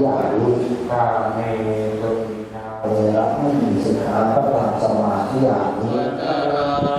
อยากรู้กาเมตุนาเวระไม่มีสิกขาพระทังสมาธิอย่าง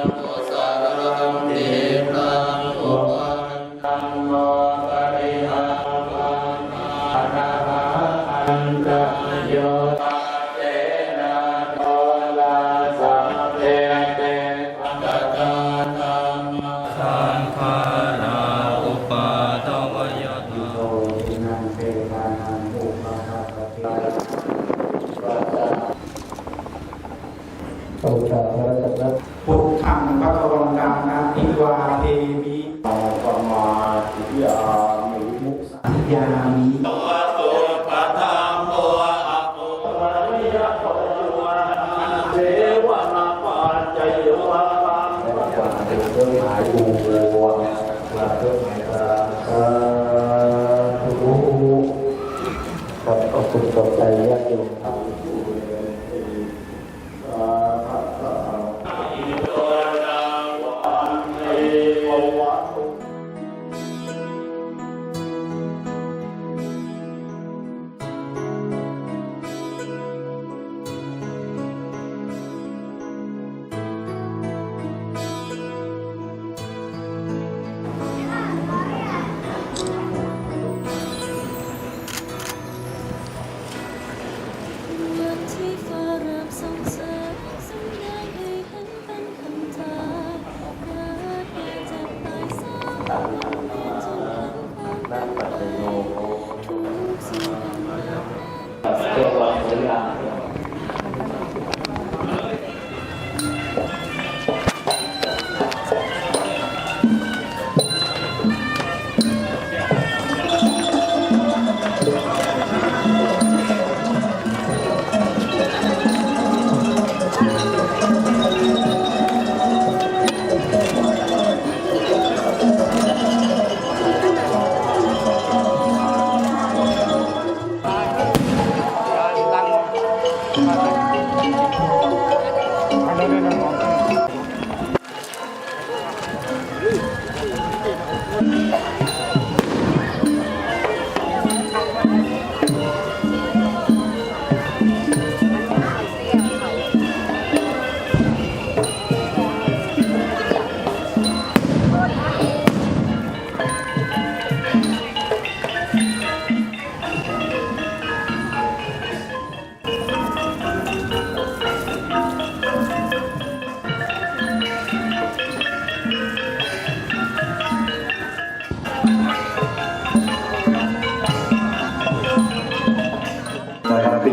พุทธังพระวันตังนาทิวาเทมิปมาธิยามิมุสายามิและความเป็นเครื่องหมายบูวงและเครื่องหายตรา ขอบคุณขอบใจญาติโยม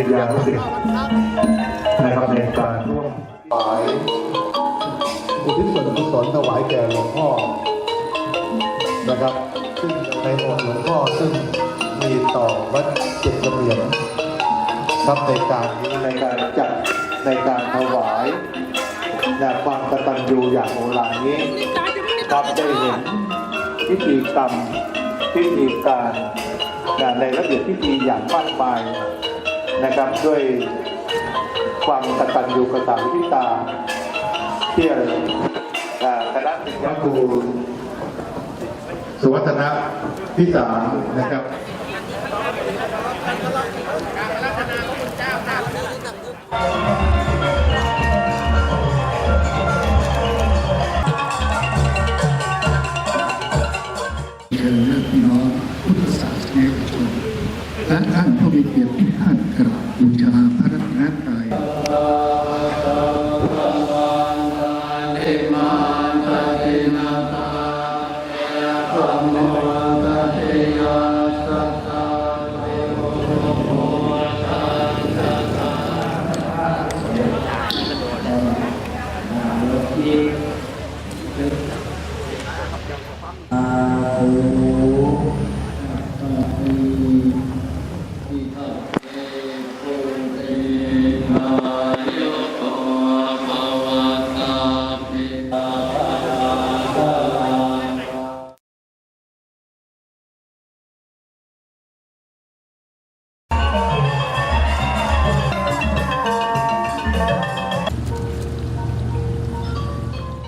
นครับเป็นยานุสิทธิ์นะครับในการร่วมถวายอุทิศส่วนกุศลถวายแก่หลวงพ่อนะครับ ซึ่งในองค์หลวงพ่อซึ่งมีต่อวัดเจ็ดกระเหรียญครับในการนี้ในการจัดในการถวายและความกตัญญูอย่างโอฬารนี้ครับได้เห็นพิธีกรรมพิธีการในระเบียบพิธีอย่างมากมาย นะครับด้วยความกตัญญูกตวิตาเที่อ่าคณะพระครูสุวัฒนะพิสารนะครับเชิญญาติพี่น้องพุทธศาสนิกชน และท่านผู้มีเกียรติทุกท่านครับ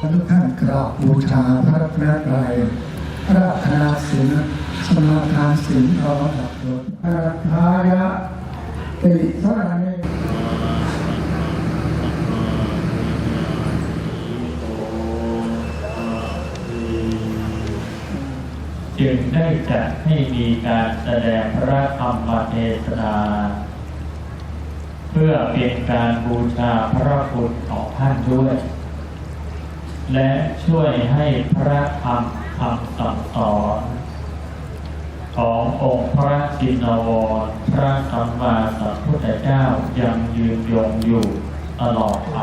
ทุกท่านกราบบูชาพระรัตนตรัยราธนาศีลสมาทานศีลพร้อมดับโดยอาทายะติสรณเนจึงได้จัดให้มีการแสดงพระธรรมเทศนา เพื่อเป็นการบูชาพระคุณของท่านด้วย และช่วยให้พระธรรมคำสั่งสอนขององค์พระจินวรพระสัมมาสัมพุทธเจ้ายังยืนยงอยู่ตลอดไป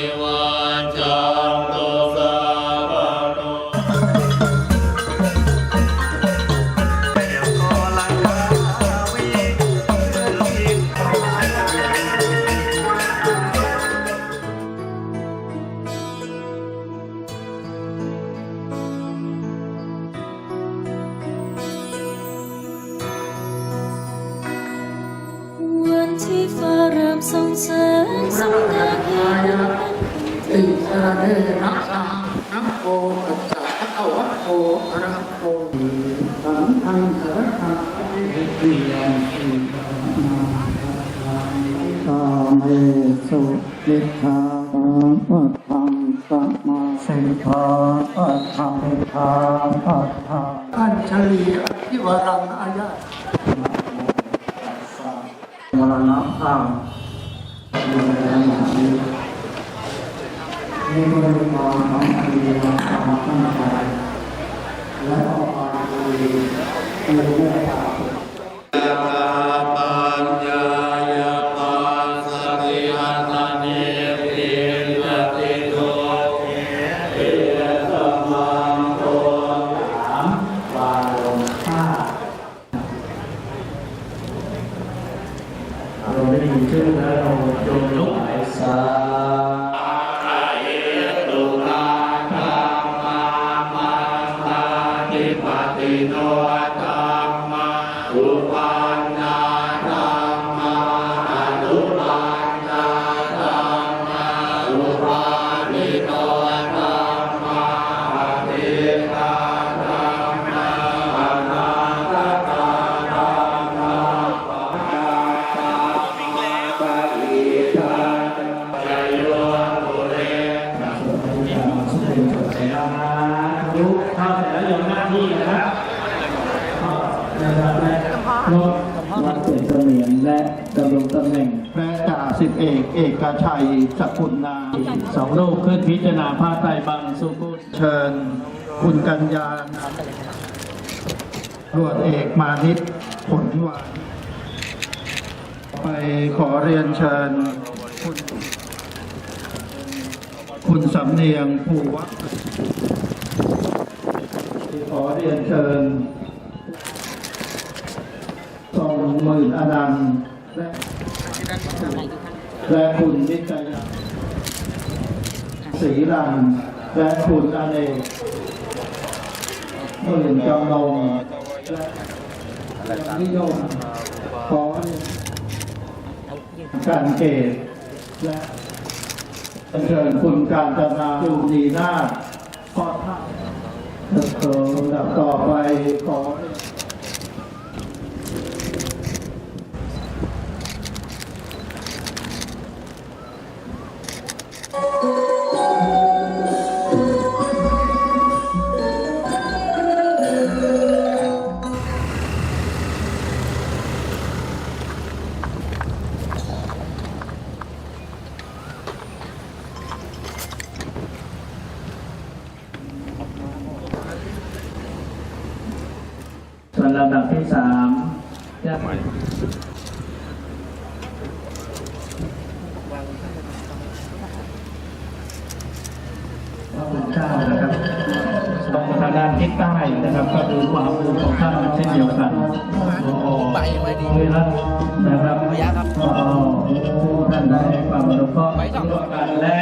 วิวั ที่ฟ้าริ่มส่องแสงสำแดงให้เห็นเป็นคำติสรณเนนะสานะโมตัสสะภะคะวะโตอะระหะโตสัมมาสัมพุทธัสสะวิยังสิสาเมสุนิทาปัตถังสัมมาสัมภาปัตถังทาปัตถังอัญชลีอธิวรังอายะ มรณะพังมีแรงหนานี้มีบริวารของอริยความตั้งใจและออกมาดีมีเมตตาปั ลดวัดเป็นเสมียนและดำรงตำแหน่งแม่จ่าสิบเอกเอกชัยสกุลนาสองรูปขึ้นพิจารณาผ้าไตรบังสุกุลเชิญ คุณกัญญาตรวจเอกมานิตผลวานไปขอเรียนเชิญ คุณคุณสำเนียงภูวัฒน์ขอเรียนเชิญ หมื่นอนันต์และและคุณนิตยาศรีรันและคุณอเนกหมื่นจำลงและนิยมขอนการเกตและเชิญคุณการจนาจูดีนาถข้อท่าเติมดับต่อไปขอำดับที่สามญาติพระคุณเจ้านะครับตรงทางด้านทิศใต้นะครับ ก็คือขวามือของท่านเช่นเดียวกันไปไม่ดีเลยนะนะครับก็ผู้ท่านได้ความอนุเคราะห์ร่วมกันและ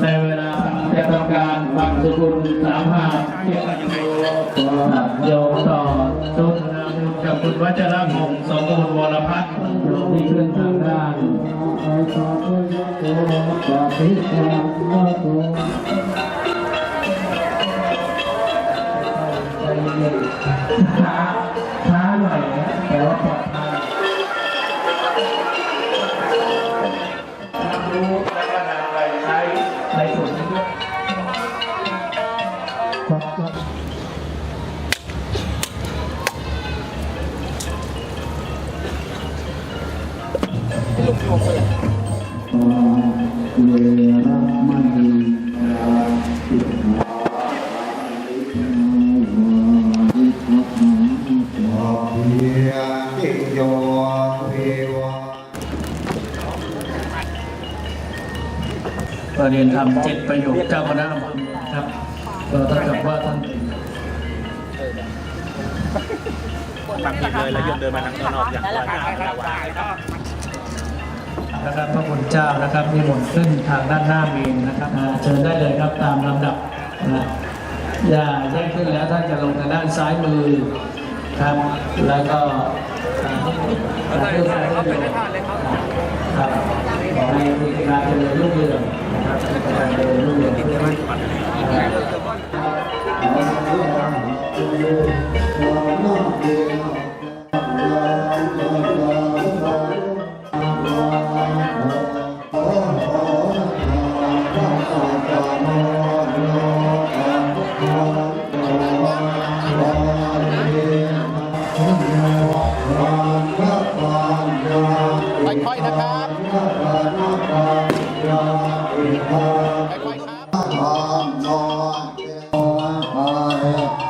ในเวลาจะทำการบางสกุลสามหาเกี่ยวกับโยมต่อทุกนาบุญ กับคุณวัชรพงศ์สมบูรณ์วรพัฒน์โยมที่ขึ้นทางด้านช้าช้ เพียงโยเทวาเรียนทำเจ็ดประโยคเจ้าคณะอำเภอครับก็เท่ากับว่าท่านฟังผิดเลยแล้วยมเดินมาทางนอกอย่างไรอย่างไร นะครับพระคุณเจ้านะครับมีหมดขึ้นทางด้านหน้าเมนนะครับเชิญได้เลยครับตามลำดับนะอย่าแยกขึ้นแล้วท่านจะลงทางด้านซ้ายมือครับ แล้วก็ครับครัขอให้มีการเจริญรุ่งเรืองนะครับการเจริญรุ่งเรืองนะครับ พอพอพอ